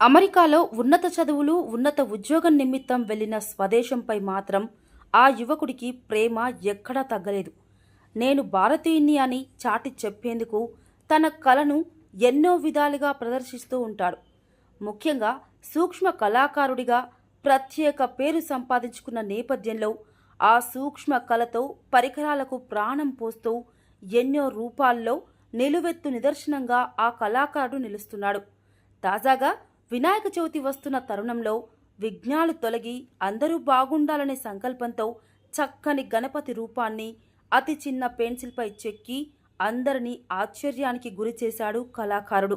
అమెరికాలో ఉన్నత చదువులు ఉన్నత ఉద్యోగం నిమిత్తం వెళ్ళిన స్వదేశంపై మాత్రం ఆ యువకుడికి ప్రేమ ఎక్కడా తగ్గలేదు. నేను భారతీయుణ్ణి అని చాటి చెప్పేందుకు తన కళను ఎన్నో విధాలుగా ప్రదర్శిస్తూ ఉంటాడు. ముఖ్యంగా సూక్ష్మ కళాకారుడిగా ప్రత్యేక పేరు సంపాదించుకున్న నేపథ్యంలో ఆ సూక్ష్మ కళతో పరికరాలకు ప్రాణం పోస్తూ ఎన్నో రూపాల్లో నిలువెత్తు నిదర్శనంగా ఆ కళాకారుడు నిలుస్తున్నాడు. తాజాగా వినాయక చవితి వస్తున్న తరుణంలో విఘ్నాలు తొలగి అందరూ బాగుండాలనే సంకల్పంతో చక్కని గణపతి రూపాన్ని అతి చిన్న పెన్సిల్పై చెక్కి అందరినీ ఆశ్చర్యానికి గురి చేశాడు కళాకారుడు.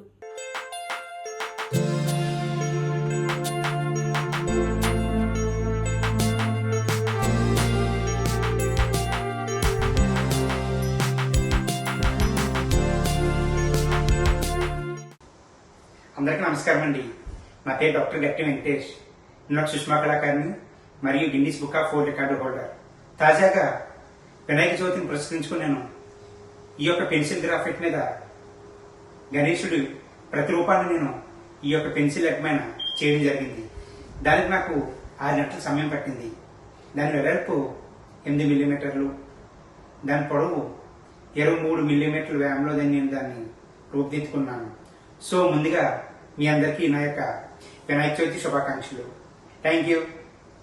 అందరికీ నమస్కారం అండి. నా పేరు డాక్టర్ గట్టి వెంకటేష్. నేను ఒక సుష్మా కళాకారిని మరియు Guinness book of world record holder. తాజాగా వినాయక చవితిని పురస్కరించుకుని నేను ఈ యొక్క పెన్సిల్ గ్రాఫిక్ మీద గణేశుడి ప్రతిరూపాన్ని నేను ఈ యొక్క పెన్సిల్ రకమైన చేయడం జరిగింది. దానికి నాకు ఆరు గంటల సమయం పట్టింది. దాని వెడల్పు ఎనిమిది మిల్లీమీటర్లు. దాని పొడవు ఇరవై మూడు మిల్లీమీటర్ల వ్యాయంలో దాన్ని నేను దాన్ని రూపుదిద్దుకున్నాను. సో ముందుగా మీ అందరికీ నా యొక్క వినాయక చవితి శుభాకాంక్షలు. Thank you